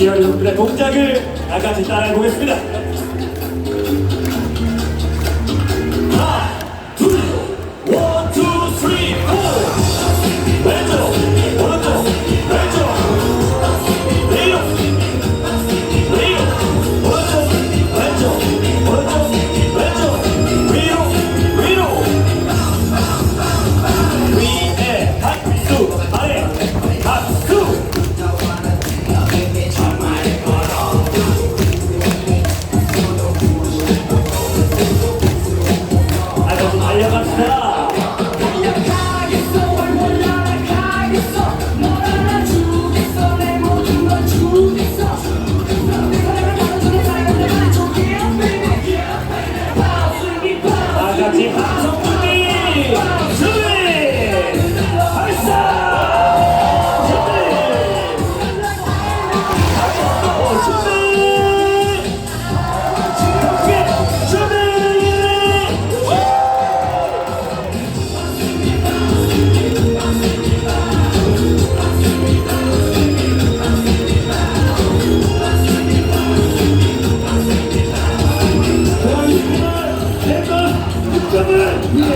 치어리분들의 동작을 다 같이 따라해 보겠습니다. 아, 같이 イエーイ!